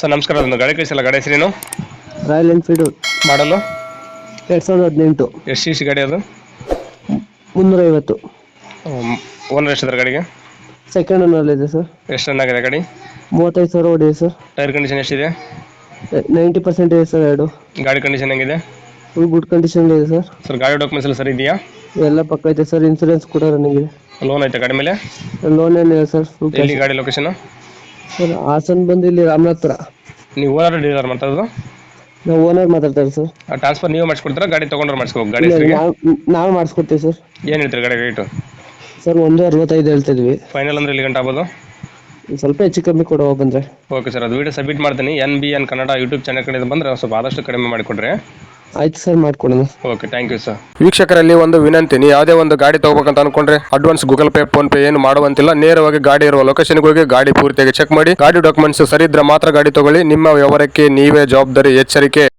Sir ನಮಸ್ಕಾರ. ಅದೊಂದು ಗಾಡಿ ಕಳಿಸಲ್ಲ. ಗಾಡಿ ಹೆಸರೇನು? Royal Enfield. ಮಾಡಲು? ಎರಡು ಸಾವಿರದ ಹದಿನೆಂಟು. ಎಷ್ಟು ಸಿ ಸಿ ಗಾಡಿ ಅದು? ಮುನ್ನೂರೈವತ್ತು. ಓನರ್ ಅದರ ಗಾಡಿಗೆ? ಸೆಕೆಂಡ್ ಓನರ್ ಇದೆ ಸರ್ ಎಷ್ಟು ರನ್ ಆಗಿದೆ ಗಾಡಿ? ಮೂವತ್ತೈದು ಸಾವಿರ ಓಡಿದೆ ಸರ್ ಟೈರ್ ಕಂಡೀಷನ್ ಎಷ್ಟಿದೆ? ನೈಂಟಿ ಪರ್ಸೆಂಟ್ ಇದೆ ಸರ್ ಎರಡು. ಗಾಡಿ ಕಂಡೀಷನ್ ಹೆಂಗಿದೆ? ಫುಲ್ ಗುಡ್ ಕಂಡೀಷನ್ ಇದೆ ಸರ್ ಸರ್ ಗಾಡಿ ಡಾಕ್ಯುಮೆಂಟ್ಸ್ ಎಲ್ಲ ಸರಿ ಇದೆಯಾ? ಎಲ್ಲ ಪಕ್ಕ ಐತೆ ಸರ್ ಇನ್ಸೂರೆನ್ಸ್ ಕೂಡ ರನ್ನಿಂಗ್ ಇದೆ. ಲೋನ್ ಐತೆ ಗಾಡಿ ಮೇಲೆ? ಲೋನ್ ಏನಿದೆ ಸರ್ ಎಲ್ಲಿ ಗಾಡಿ ಲೊಕೇಶನ್ ಸರ್ ಹಾಸನ್ ಬಂದು ಇಲ್ಲಿ ರಾಮನಾಥ್ಪುರ. ನೀವು ಓನರ್ ಡೀಲರ್ ಮಾತಾಡೋದು? ನಾವು ಓನರ್ ಮಾತಾಡ್ತಾರೆ ಸರ್. ಟ್ರಾನ್ಸ್ಫರ್ ನೀವು ಮಾಡಿಸ್ಕೊಡ್ತೀರಾ ಗಾಡಿ ತೊಗೊಂಡ್ರೆ ಮಾಡಿಸ್ಕೋಬೇಕು ಗಾಡಿ ಹೆಸರಿಗೆ? ನಾವು ನಾವು ಮಾಡಿಸ್ಕೊಡ್ತೀವಿ ಸರ್. ಏನು ಹೇಳ್ತೀರಿ ಗಾಡಿ ರೇಟು ಸರ್ ಒಂದು ಅರವತ್ತೈದು ಹೇಳ್ತಿದ್ವಿ. ಫೈನಲ್ ಅಂದ್ರೆ ಇಲ್ಲಿ ಗಂಟೆ ಆಗ್ಬೋದು? ಸ್ವಲ್ಪ ಹೆಚ್ಚು ಕಮ್ಮಿ ಕೊಡುವ ಬಂದ್ರೆ. ಓಕೆ ಸರ್ ಅದು ವಿಡಿಯೋ ಸಬ್ಮಿಟ್ ಮಾಡ್ತೀನಿ. N B N Kannada YouTube channel ಕಡೆ ಬಂದ್ರೆ ಸ್ವಲ್ಪ ಆದಷ್ಟು ಕಡಿಮೆ ಮಾಡಿಕೊಡ್ರಿ. ಆಯ್ತು ಸರ್ ಮಾಡ್ಕೊಡೋಣ. ಓಕೆ ಥ್ಯಾಂಕ್ ಯು ಸರ್ ವೀಕ್ಷಕರಲ್ಲಿ ಒಂದು ವಿನಂತಿ ನೀವು ಯಾವುದೇ ಒಂದು ಗಾಡಿ ತಗೋಬೇಕಂತ ಅನ್ಕೊಂಡ್ರೆ advance Google Pay PhonePe ಏನು ಮಾಡುವಂತಿಲ್ಲ. ನೇರವಾಗಿ ಗಾಡಿ ಇರುವ ಲೊಕೇಶನ್ಗೆ ಹೋಗಿ ಗಾಡಿ ಪೂರ್ತಿಯಾಗಿ ಚೆಕ್ ಮಾಡಿ. ಗಾಡಿ ಡಾಕ್ಯುಮೆಂಟ್ಸ್ ಸರಿ ಇದ್ರೆ ಮಾತ್ರ ಗಾಡಿ ತಗೊಳ್ಳಿ. ನಿಮ್ಮ ವ್ಯವಹಾರಕ್ಕೆ ನೀವೇ ಜವಾಬ್ದಾರಿ ಎಚ್ಚರಿಕೆ